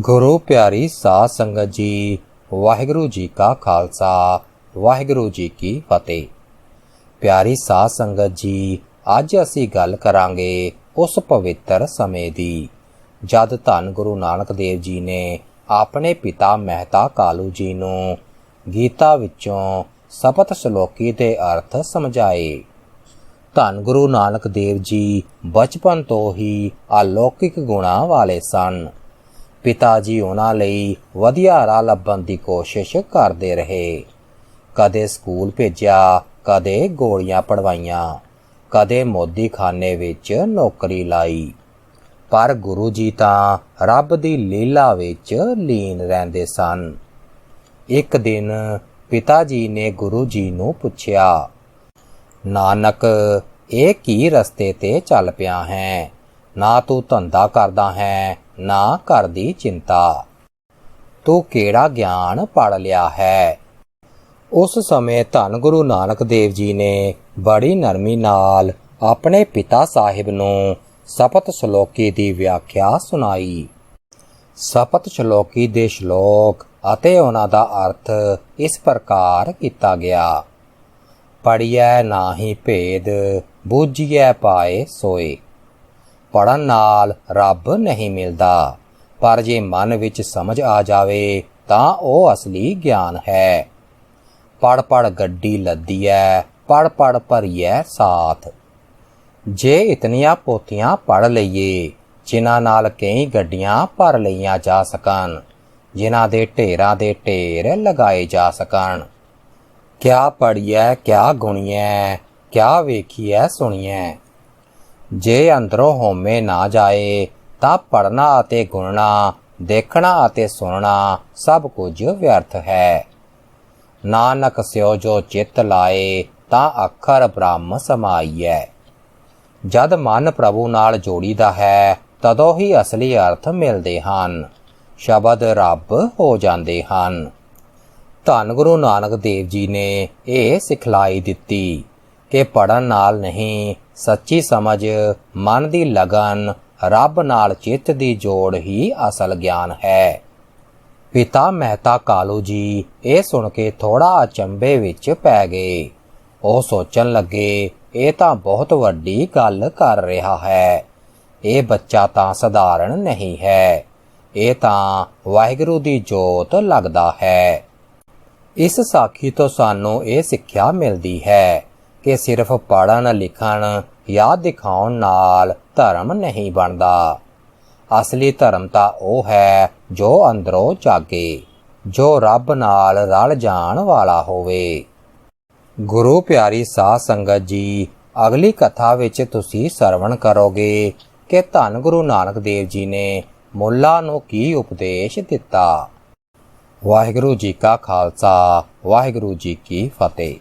ਗੁਰੂ ਪਿਆਰੀ ਸਾਧ ਸੰਗਤ ਜੀ, ਵਾਹਿਗੁਰੂ ਜੀ ਕਾ ਖਾਲਸਾ, ਵਾਹਿਗੁਰੂ ਜੀ ਕੀ ਫਤਿਹ। ਪਿਆਰੀ ਸਾਧ ਸੰਗਤ ਜੀ, ਅੱਜ ਅਸੀਂ ਗੱਲ ਕਰਾਂਗੇ ਉਸ ਪਵਿੱਤਰ ਸਮੇਂ ਦੀ। ਜਦ ਧੰਨ ਗੁਰੂ ਨਾਨਕ ਦੇਵ ਜੀ ਨੇ ਆਪਣੇ ਪਿਤਾ ਮਹਿਤਾ ਕਾਲੂ ਜੀ ਨੂੰ ਗੀਤਾ ਵਿੱਚੋਂ ਸਪਤ ਸ਼ਲੋਕੀ ਦੇ ਅਰਥ ਸਮਝਾਏ। ਧੰਨ ਗੁਰੂ ਨਾਨਕ ਦੇਵ ਜੀ ਬਚਪਨ ਤੋਂ ਹੀ ਅਲੌਕਿਕ ਗੁਣਾਂ ਵਾਲੇ ਸਨ। ਪਿਤਾ ਜੀ ਉਹਨਾਂ ਲਈ ਵਧੀਆ ਰਾਹ ਲੱਭਣ ਦੀ ਕੋਸ਼ਿਸ਼ ਕਰਦੇ ਰਹੇ। ਕਦੇ ਸਕੂਲ ਭੇਜਿਆ, ਕਦੇ ਗੋਲੀਆਂ ਪੜਵਾਈਆਂ, ਕਦੇ ਮੋਦੀ ਖਾਨੇ ਵਿੱਚ ਨੌਕਰੀ ਲਾਈ। ਪਰ ਗੁਰੂ ਜੀ ਤਾਂ ਰੱਬ ਦੀ ਲੀਲਾ ਵਿੱਚ ਲੀਨ ਰਹਿੰਦੇ ਸਨ। ਇੱਕ ਦਿਨ ਪਿਤਾ ਜੀ ਨੇ ਗੁਰੂ ਜੀ ਨੂੰ ਪੁੱਛਿਆ, ਨਾਨਕ, ਇਹ ਕੀ ਰਸਤੇ ਤੇ ਚੱਲ ਪਿਆ ਹੈ? ਨਾ ਤੂੰ ਧੰਦਾ ਕਰਦਾ ਹੈ ਨਾ ਘਰ ਦੀ ਚਿੰਤਾ। ਤੂੰ ਕਿਹੜਾ ਗਿਆਨ ਪੜ ਲਿਆ ਹੈ? ਉਸ ਸਮੇਂ ਧੰਨ ਗੁਰੂ ਨਾਨਕ ਦੇਵ ਜੀ ਨੇ ਬੜੀ ਨਰਮੀ ਨਾਲ ਆਪਣੇ ਪਿਤਾ ਸਾਹਿਬ ਨੂੰ ਸਪਤ ਸ਼ਲੋਕੀ ਦੀ ਵਿਆਖਿਆ ਸੁਣਾਈ। ਸਪਤ ਸ਼ਲੋਕੀ ਦੇ ਸ਼ਲੋਕ ਅਤੇ ਉਹਨਾਂ ਦਾ ਅਰਥ ਇਸ ਪ੍ਰਕਾਰ ਕੀਤਾ ਗਿਆ। ਪੜਿਐ ਨਾਹੀ ਭੇਦ, ਬੂਝੀਐ ਪਾਏ ਸੋਏ। ਪੜਨ ਨਾਲ ਰੱਬ ਨਹੀਂ ਮਿਲਦਾ। ਪਰ ਜੇ ਮਨ ਵਿੱਚ ਸਮਝ ਆ ਜਾਵੇ, ਤਾਂ ਉਹ ਅਸਲੀ ਗਿਆਨ ਹੈ। ਪੜ ਪੜ ਗੱਡੀ ਲੱਦੀ ਲੱਦੀਐ ਪੜ ਪੜ ਭਰੀਐ ਸਾਥ। ਜੇ ਇਤਨੀਆਂ ਪੋਥੀਆਂ ਪੜ ਲਈਏ, ਜਿਨ੍ਹਾਂ ਨਾਲ ਕਈ ਗੱਡੀਆਂ ਭਰ ਲਈਆਂ ਜਾ ਸਕਣ, ਜਿਨ੍ਹਾਂ ਦੇ ਢੇਰਾਂ ਦੇ ਢੇਰ ਲਗਾਏ ਜਾ ਸਕਣ। ਕਿਆ ਪੜੀਐ ਕਿਆ ਗੁਣੀਐ, ਕਿਆ ਵੇਖੀਐ, ਸੁਣੀਐ। ਜੇ ਅੰਦਰੋਂ ਹੋਮੇ ਨਾ ਜਾਏ, ਤਾਂ ਪੜਨਾ ਅਤੇ ਗੁਣਨਾ, ਦੇਖਣਾ ਅਤੇ ਸੁਣਨਾ ਸਭ ਕੁਝ ਵਿਅਰਥ ਹੈ। ਨਾਨਕ ਸਿਓ ਜੋ ਚਿੱਤ ਲਾਏ, ਤਾਂ ਅੱਖਰ ਬ੍ਰਹਮ ਸਮਾਈਐ। ਜਦ ਮਨ ਪ੍ਰਭੂ ਨਾਲ ਜੋੜੀਦਾ ਹੈ, ਤਦੋਂ ਹੀ ਅਸਲੀ ਅਰਥ ਮਿਲਦੇ ਹਨ। ਸ਼ਬਦ ਰੱਬ ਹੋ ਜਾਂਦੇ ਹਨ। ਧੰਨ ਗੁਰੂ ਨਾਨਕ ਦੇਵ ਜੀ ਨੇ ਇਹ ਸਿਖਲਾਈ ਦਿੱਤੀ। ਕਿ ਪੜਨ ਨਾਲ ਨਹੀਂ, ਸੱਚੀ ਸਮਝ, ਮਨ ਦੀ ਲਗਨ, ਰੱਬ ਨਾਲ ਚਿੱਤ ਦੀ ਜੋੜ ਹੀ ਅਸਲ ਗਿਆਨ ਹੈ। ਪਿਤਾ ਮਹਿਤਾ ਕਾਲੂ ਜੀ, ਇਹ ਸੁਣ ਕੇ ਥੋੜਾ ਅਚੰਬੇ ਵਿੱਚ ਪੈ ਗਏ। ਉਹ ਸੋਚਣ ਲੱਗੇ, ਇਹ ਤਾਂ ਬਹੁਤ ਵੱਡੀ ਗੱਲ ਕਰ ਰਿਹਾ ਹੈ। ਇਹ ਬੱਚਾ ਤਾਂ ਸਧਾਰਨ ਨਹੀਂ ਹੈ। ਇਹ ਤਾਂ ਵਾਹਿਗੁਰੂ ਦੀ ਜੋਤ ਲੱਗਦਾ ਹੈ। ਇਸ ਸਾਖੀ ਤੋਂ ਸਾਨੂੰ ਇਹ ਸਿੱਖਿਆ ਮਿਲਦੀ ਹੈ। ਕਿ ਸਿਰਫ ਪੜ੍ਹਨ ਲਿਖਣ ਜਾਂ ਦਿਖਾਉਣ ਨਾਲ ਧਰਮ ਨਹੀਂ ਬਣਦਾ। ਅਸਲੀ ਧਰਮ ਤਾਂ ਉਹ ਹੈ ਜੋ ਅੰਦਰੋਂ ਜਾਗੇ, ਜੋ ਰੱਬ ਨਾਲ ਰਲ ਜਾਣ ਵਾਲਾ ਹੋਵੇ। ਗੁਰੂ ਪਿਆਰੀ ਸਾਧ ਸੰਗਤ ਜੀ, ਅਗਲੀ ਕਥਾ ਵਿੱਚ ਤੁਸੀਂ ਸਰਵਣ ਕਰੋਗੇ ਕਿ ਧੰਨ ਗੁਰੂ ਨਾਨਕ ਦੇਵ ਜੀ ਨੇ ਮੁੱਲਾ ਨੂੰ ਕੀ ਉਪਦੇਸ਼ ਦਿੱਤਾ। ਵਾਹਿਗੁਰੂ ਜੀ ਕਾ ਖਾਲਸਾ, ਵਾਹਿਗੁਰੂ ਜੀ ਕੀ ਫਤਿਹ।